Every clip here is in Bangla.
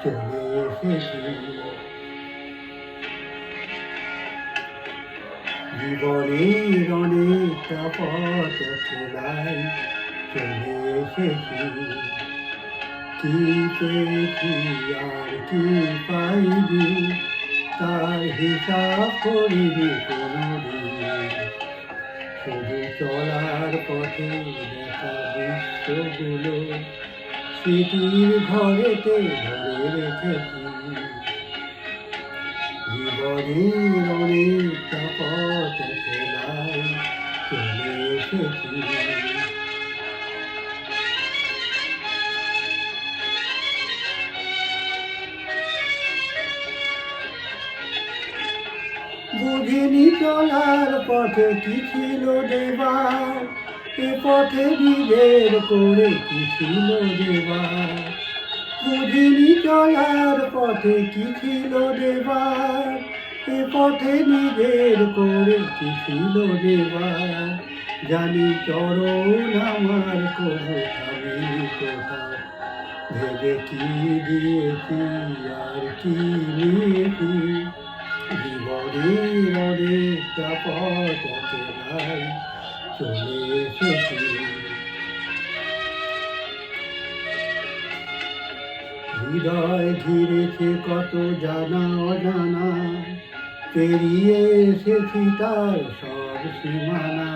চলে এসেছি জীবনের অনেকটা পথ লাই চলে এসেছি কি পেয়েছি আর কি পাইনি তার হিসাব করিনি কোনোদিন শুধু চলার পথে দেখা দৃশ্যগুলো স্মৃতির ঘরেতে ধরে রেখে জীবনের অনেকটা পথ ফেলাই চলে এসেছি। বুঝিনি চলার পথে কি ছিল দেবার? এ পথে নিজের করে কি ছিল দেবার বুঝিনি চলার পথে কি ছিল দেবার এ পথে নিজের করে কি ছিল দেবার জানি চরণ আমার কোনো থামিনি কোথাও ভেবে কি দিয়েছি আর কি নিয়েছি? জীবনের অনেকটা পথ নাই চলে হৃদয় ঘিরেছে কত জানা অজানা, পেরিয়ে এসেছি তার সব সীমানা।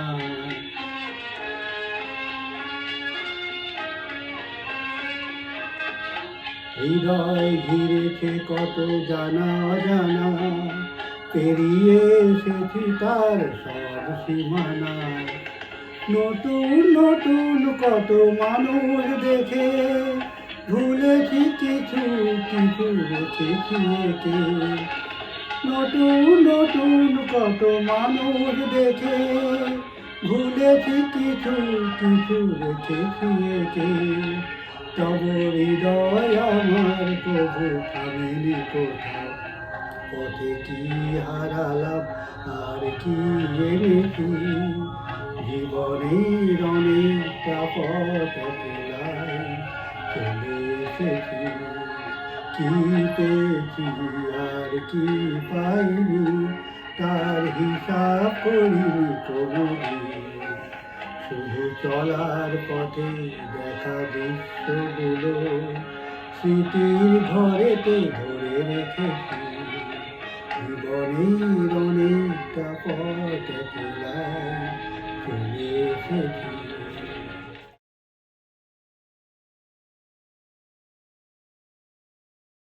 হৃদয় ঘিরেছে কত জানা অজানা, পেরিয়ে এসেছি তার সব সীমানা। নতুন নতুন কত মানুষ দেখে। ভুলেছি কিছু কিছু রেখেছি একে। নতুন নতুন কত মানুষ দেখে। ভুলেছি কিছু কিছু রেখেছি একে। তব হৃদয় আমার প্রভু থামিনি কোথাও। পথে কি হারালাম, আর কি এনেছি? জীবনের অনেকটা পথ ফেলাই চলে এসেছি কি পেয়েছি আর কি পাইনি, তার হিসাব করিনি কোনোদিন। শুধু চলার পথে দেখা দৃশ্যগুলো স্মৃতির ঘরেতে ধরে রেখেছি। জীবনের অনেকটা পথ পেলাই চলে এসেছি